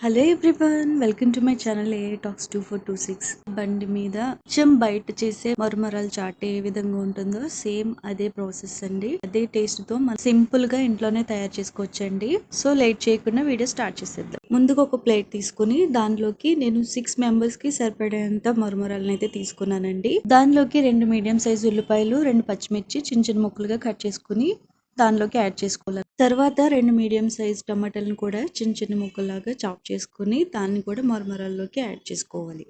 Hello everyone welcome to my channel a tax two four two six బండి మీద కొంచెం బయట చేసే మరుమరాలు చాట్ ఏ విధంగా ఉంటుందో సేమ్ అదే ప్రాసెస్ అండి. అదే టేస్ట్తో మనం సింపుల్గా ఇంట్లోనే తయారు చేసుకోవచ్చండి. సో లేట్ చేయకుండా వీడియో స్టార్ట్ చేసేద్దాం. ముందుగా ఒక ప్లేట్ తీసుకుని దానిలోకి నేను సిక్స్ మెంబర్స్కి సరిపడేంత మరుమరాలను అయితే తీసుకున్నానండి. దానిలోకి రెండు మీడియం సైజు ఉల్లిపాయలు రెండు పచ్చిమిర్చి చిన్న చిన్న ముక్కలుగా కట్ చేసుకుని దానిలోకి యాడ్ చేసుకోవాలి. తర్వాత రెండు మీడియం సైజ్ టమాటాలను కూడా చిన్న చిన్న ముక్కలాగా చాప్ చేసుకుని దాన్ని కూడా మరమరాల్లోకి యాడ్ చేసుకోవాలి.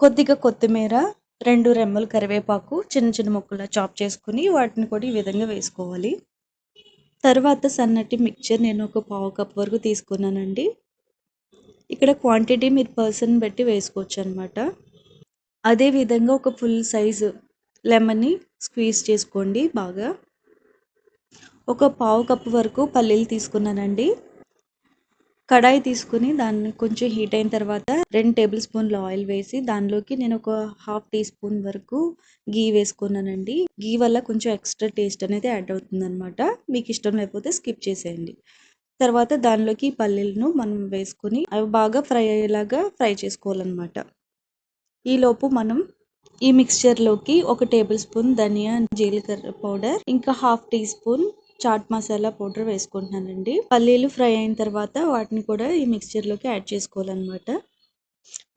కొద్దిగా కొత్తిమీర రెండు రెమ్మలు కరివేపాకు చిన్న చిన్న ముక్కలా చాప్ చేసుకుని వాటిని కూడా ఈ విధంగా వేసుకోవాలి. తర్వాత సన్నటి మిక్చర్ నేను ఒక పావు కప్ వరకు తీసుకున్నానండి. ఇక్కడ క్వాంటిటీ మీరు పర్సన్ బట్టి వేసుకోవచ్చు అనమాట అదేవిధంగా ఒక ఫుల్ సైజు లెమన్ని స్క్వీజ్ చేసుకోండి బాగా. ఒక పావు కప్పు వరకు పల్లీలు తీసుకున్నానండి. కడాయి తీసుకుని దాన్ని కొంచెం హీట్ అయిన తర్వాత రెండు టేబుల్ స్పూన్ల ఆయిల్ వేసి దానిలోకి నేను ఒక హాఫ్ టీ స్పూన్ వరకు గీ వేసుకున్నానండి. గీ వల్ల కొంచెం ఎక్స్ట్రా టేస్ట్ అనేది యాడ్ అవుతుందన్నమాట. మీకు ఇష్టం లేకపోతే స్కిప్ చేసేయండి. తర్వాత దానిలోకి పల్లీలను మనం వేసుకుని అవి బాగా ఫ్రై అయ్యేలాగా ఫ్రై చేసుకోవాలన్నమాట. ఈలోపు మనం ఈ మిక్స్చర్లోకి ఒక టేబుల్ స్పూన్ ధనియా జీలకర్ర పౌడర్ ఇంకా half teaspoon chaat masala powder వేసుకుంటున్నానండి. పల్లీలు ఫ్రై అయిన తర్వాత వాటిని కూడా ఈ మిక్స్చర్లోకి యాడ్ చేసుకోవాలన్నమాట.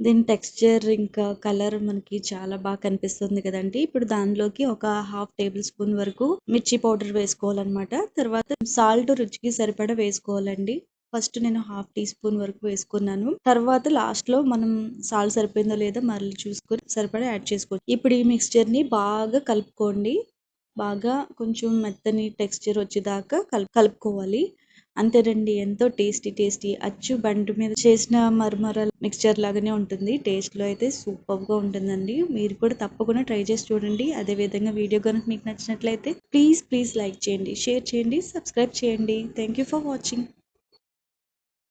దీని టెక్స్చర్ ఇంకా కలర్ మనకి చాలా బాగా కనిపిస్తుంది కదండి. ఇప్పుడు దానిలోకి ఒక హాఫ్ టేబుల్ స్పూన్ వరకు మిర్చి పౌడర్ వేసుకోవాలన్నమాట. తర్వాత సాల్ట్ రుచికి సరిపడా వేసుకోవాలండి. ఫస్ట్ నేను హాఫ్ టీ స్పూన్ వరకు వేసుకున్నాను. తర్వాత లాస్ట్లో మనం సాల్ట్ సరిపోయిందో లేదో మళ్ళీ చూసుకొని సరిపడా యాడ్ చేసుకోవచ్చు. ఇప్పుడు ఈ మిక్స్చర్ని బాగా కలుపుకోండి. బాగా కొంచెం మెత్తని టెక్స్చర్ వచ్చేదాకా కలుపు కలుపుకోవాలి. అంతేనండి ఎంతో టేస్టీ టేస్టీ అచ్చు బండి మీద చేసిన మరమర మిక్స్చర్ లాగానే ఉంటుంది. టేస్ట్లో అయితే సూపర్గా ఉంటుందండి. మీరు కూడా తప్పకుండా ట్రై చేసి చూడండి. అదే విధంగా వీడియో కనుక మీకు నచ్చినట్లయితే ప్లీజ్ ప్లీజ్ లైక్ చేయండి షేర్ చేయండి సబ్స్క్రైబ్ చేయండి. Thank for watching